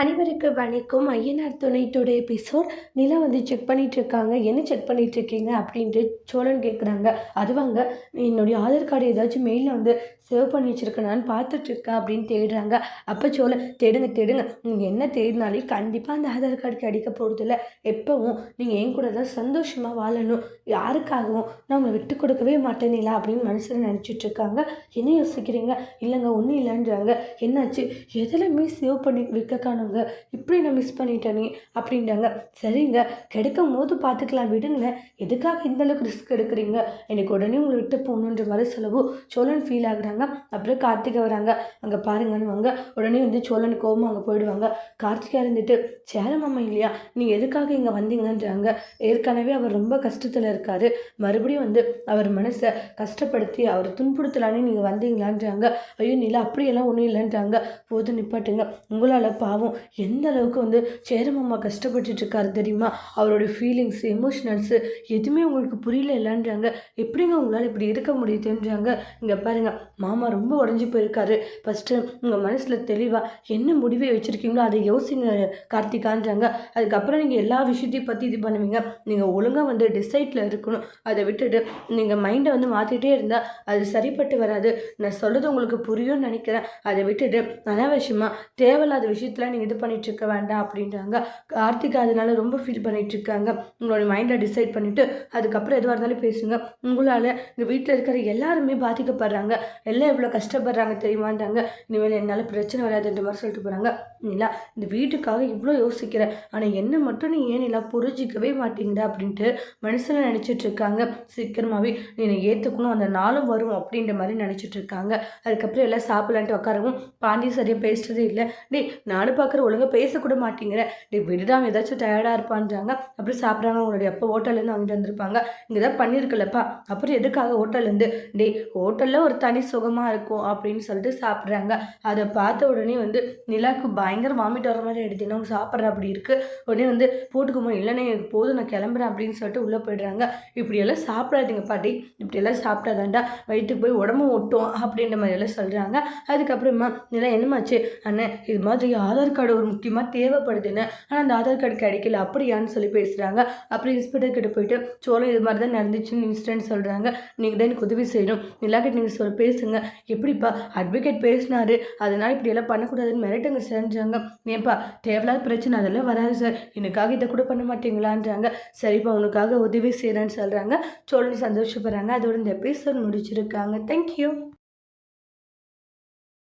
அனைவருக்கு வணக்கம். ஐயனார் துணைத்தோட எபிசோட் நிலா வந்து செக் பண்ணிட்டு இருக்காங்க என்ன செக் பண்ணிட்டு இருக்கீங்க அப்படின்ட்டு சோழன் கேட்குறாங்க அதுவாங்க என்னுடைய ஆதார் கார்டு ஏதாச்சும் மெயிலில் வந்து சேவ் பண்ணி வச்சுருக்கேனான்னு பார்த்துட்ருக்கேன் அப்படின்னு தேடுறாங்க. அப்போ சோழன் தேடுங்க தேடுங்க. நீங்கள் என்ன தேடினாலே கண்டிப்பாக அந்த ஆதார் கார்டு கிடைக்க போகிறதில்ல எப்போவும் நீங்கள் என் கூட தான் சந்தோஷமாக வாழணும். யாருக்காகவும் நான் உங்களை விட்டு கொடுக்கவே மாட்டேன் நிலா அப்படின்னு மனசில் நினச்சிட்ருக்காங்க என்ன யோசிக்கிறீங்க? இல்லைங்க ஒன்றும் இல்லைன்றாங்க. என்னாச்சு? எதுலையுமே சேவ் பண்ணி வைக்கக்கான காணுங்க இப்படி நான் மிஸ் பண்ணிட்டேனே அப்படின்றாங்க. சரிங்க கிடைக்கும் போது பார்த்துக்கலாம் விடுங்க எதுக்காக இந்த அளவுக்கு ரிஸ்க் எடுக்கிறீங்க? எனக்கு உடனே உங்களை விட்டு போகணுன்ற மாதிரி சொல்லவோ சோழன் ஃபீல் ஆகுறாங்க. அப்புறம் கார்த்திகை வராங்க. அங்கே பாருங்கன்னு வாங்க உடனே வந்து சோழன் கோபம் அங்கே போயிடுவாங்க. கார்த்திகா இருந்துட்டு சேர மாமா இல்லையா? நீங்கள் எதுக்காக இங்கே வந்தீங்கன்றாங்க. ஏற்கனவே அவர் ரொம்ப கஷ்டத்தில் இருக்காரு. மறுபடியும் வந்து அவர் மனசை கஷ்டப்படுத்தி அவர் துன்புறுத்தலானே நீங்கள் வந்தீங்களான்றாங்க. ஐயோ நிலா அப்படியெல்லாம் ஒன்றும் இல்லைன்றாங்க. போதும் நிப்பாட்டுங்க. உங்களால் பாவம் எந்த அளவுக்கு வந்து சேரமம்மா கஷ்டப்பட்டுட்டு இருக்காரு தெரியுமா? அவருடைய ஃபீலிங்ஸ் எமோஷனல்ஸு எதுவுமே உங்களுக்கு புரியல இல்லைன்றாங்க. எப்படிங்க உங்களால் இப்படி இருக்க முடியுதுன்றாங்க. இங்கே பாருங்கள் மாமா ரொம்ப உடஞ்சி போயிருக்காரு. ஃபஸ்ட்டு உங்கள் மனசில் தெளிவாக என்ன முடிவை வச்சுருக்கீங்களோ அதை யோசிங்க கார்த்திகான்றாங்க. அதுக்கப்புறம் நீங்கள் எல்லா விஷயத்தையும் பற்றி இது பண்ணுவீங்க. நீங்கள் ஒழுங்காக வந்து டிசைட்டில் இருக்கணும். அதை விட்டுட்டு நீங்கள் மைண்டை வந்து மாற்றிட்டே இருந்தால் அது சரிப்பட்டு வராது. நான் சொல்கிறது உங்களுக்கு புரியும்னு நினைக்கிறேன். அதை விட்டுட்டு அனாவசியமாக தேவையில்லாத விஷயத்தில் நீங்கள் இது பண்ணிகிட்ருக்க வேண்டாம் அப்படின்றாங்க. கார்த்திக் அதனால ரொம்ப ஃபீல் பண்ணிகிட்ருக்காங்க இருக்காங்க உங்களோட மைண்டை டிசைட் பண்ணிவிட்டு அதுக்கப்புறம் எதுவாக இருந்தாலும் பேசுங்க. உங்களால் இந்த வீட்டில் இருக்கிற எல்லாருமே பாதிக்கப்படுறாங்க. எல்லாம் எவ்வளோ கஷ்டப்படுறாங்க தெரியுமான்றாங்க. இனிமேல் என்னால் பிரச்சனை வராதுன்ற மாதிரி சொல்லிட்டு போகிறாங்க நிலா இந்த வீட்டுக்காக இவ்வளோ யோசிக்கிறேன் ஆனால் என்ன மட்டும் நீ ஏன் நிலா புரிஞ்சிக்கவே மாட்டேங்கிற அப்படின்ட்டு மனசில் நினச்சிட்டு இருக்காங்க. சீக்கிரமாகவே நீ என்னை ஏற்றுக்கணும் அந்த நாளும் வரும் அப்படின்ற மாதிரி நினச்சிட்டு இருக்காங்க. அதுக்கப்புறம் எல்லாம் சாப்பிடலான்ட்டு உட்காரவும் பாண்டி சரியாக பேசுகிறதே இல்லை. டேய் நானும் பார்க்குற ஒழுங்காக பேசக்கூட மாட்டேங்கிற. டே விடுடாம ஏதாச்சும் டயர்டாக இருப்பான்றாங்க. அப்புறம் சாப்பிட்றாங்க உங்களுடைய அப்போ ஹோட்டல்லேருந்து வாங்கிட்டு வந்திருப்பாங்க. இங்கே தான் பண்ணியிருக்கலப்பா அப்புறம் எதுக்காக ஹோட்டல்லேருந்து டேய் ஹோட்டலில் ஒரு தனி சுகமாக இருக்கும் அப்படின்னு சொல்லிட்டு சாப்பிட்றாங்க. அதை பார்த்த உடனே வந்து நிலாவுக்கு பயங்கர வாமிட் வர மாதிரி எடுத்தீங்கன்னா அவங்க சாப்பிட்ற அப்படி இருக்குது உடனே வந்து போட்டுக்குமோ இல்லைண்ணே எனக்கு போதும். நான் கிளம்புறேன் அப்படின்னு சொல்லிட்டு உள்ளே போயிடுறாங்க. இப்படியெல்லாம் சாப்பிடாதீங்க பாட்டி இப்படியெல்லாம் சாப்பிட்டாதாண்டா வயிற்றுக்கு போய் உடம்பு ஒட்டும் அப்படின்ற மாதிரி எல்லாம் சொல்கிறாங்க அதுக்கப்புறமா நிலா என்னமாச்சு அண்ணன் இது மாதிரி ஆதார் கார்டு ஒரு முக்கியமாக தேவைப்படுதுன்னு ஆனால் அந்த ஆதார் கார்டு கிடைக்கல. அப்படியான்னு சொல்லி பேசுகிறாங்க அப்புறம் இன்ஸ்பெக்டர் கிட்ட போயிட்டு சோளம் இது மாதிரி தான் நடந்துச்சுன்னு இன்சிடென்ட் சொல்கிறாங்க நீங்கள் தான் எனக்கு உதவி செய்யணும். நிலாக்கிட்ட நீங்கள் சொல்ல பேசுங்க. எப்படிப்பா? அட்வொகேட் பேசினாரு. அதனால் இப்படியெல்லாம் பண்ணக்கூடாதுன்னு மிரட்டுங்க செஞ்சாங்க. ஏன்பா தேவையில்லாத பிரச்சனை அதெல்லாம் வராது சார். எனக்காக இதை கூட பண்ண மாட்டீங்களான்றாங்க. சரிப்பா உனக்காக உதவி செய்கிறேன்னு சொல்கிறாங்க சோழன் சந்தோஷப்படுறாங்க. அதோட இந்த எபிசோட் முடிச்சிருக்காங்க. தேங்க்யூ